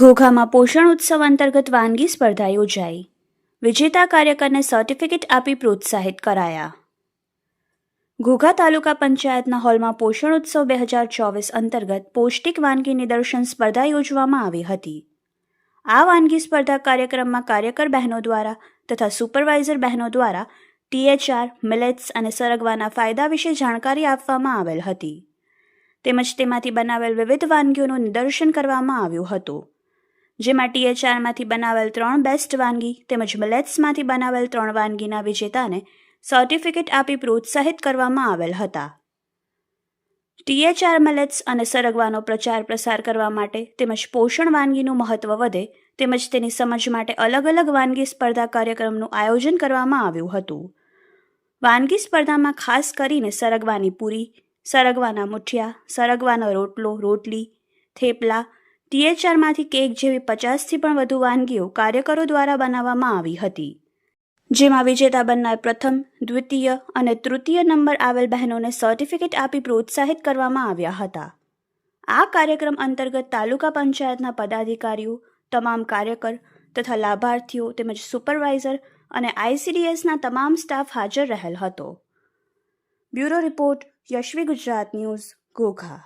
ઘોઘામાં પોષણ ઉત્સવ અંતર્ગત વાનગી સ્પર્ધા યોજાઈ. વિજેતા કાર્યકરને સર્ટિફિકેટ આપી પ્રોત્સાહિત કરાયા. ઘોઘા તાલુકા પંચાયતના હોલમાં પોષણ ઉત્સવ બે હજાર ચોવીસ અંતર્ગત પૌષ્ટિક વાનગી નિદર્શન સ્પર્ધા યોજવામાં આવી હતી. આ વાનગી સ્પર્ધા કાર્યક્રમમાં કાર્યકર બહેનો દ્વારા તથા સુપરવાઇઝર બહેનો દ્વારા ટીએચઆર, મિલેટ્સ અને સરગવાના ફાયદા વિશે જાણકારી આપવામાં આવેલ હતી. તેમજ તેમાંથી બનાવેલ વિવિધ વાનગીઓનું નિદર્શન કરવામાં આવ્યું હતું. જેમાં ટીએચઆરમાંથી બનાવેલ ત્રણ બેસ્ટ વાનગી તેમજ મિલેટ્સમાંથી બનાવેલ ત્રણ વાનગીના વિજેતાને સર્ટિફિકેટ આપી પ્રોત્સાહિત કરવામાં આવેલ હતા. ટીએચઆર મિલેટ્સ અને સરગવાનો પ્રચાર પ્રસાર કરવા માટે તેમજ પોષણ વાનગીનું મહત્વ વધે તેમજ તેની સમજ માટે અલગ અલગ વાનગી સ્પર્ધા કાર્યક્રમનું આયોજન કરવામાં આવ્યું હતું. વાનગી સ્પર્ધામાં ખાસ કરીને સરગવાની પૂરી, સરગવાના મુઠિયા, સરગવાનો રોટલો, રોટલી, થેપલા ટીએચઆરમાંથી કેક જેવી પચાસથી પણ વધુ વાનગીઓ કાર્યકરો દ્વારા બનાવવામાં આવી હતી. જેમાં વિજેતા બનનાર પ્રથમ, દ્વિતીય અને તૃતીય નંબર આવેલ બહેનોને સર્ટિફિકેટ આપી પ્રોત્સાહિત કરવામાં આવ્યા હતા. આ કાર્યક્રમ અંતર્ગત તાલુકા પંચાયતના પદાધિકારીઓ, તમામ કાર્યકર તથા લાભાર્થીઓ તેમજ સુપરવાઇઝર અને આઈસીડીએસના તમામ સ્ટાફ હાજર રહેલ હતો. Bureau report, Yashvi Gujarat news Ghogha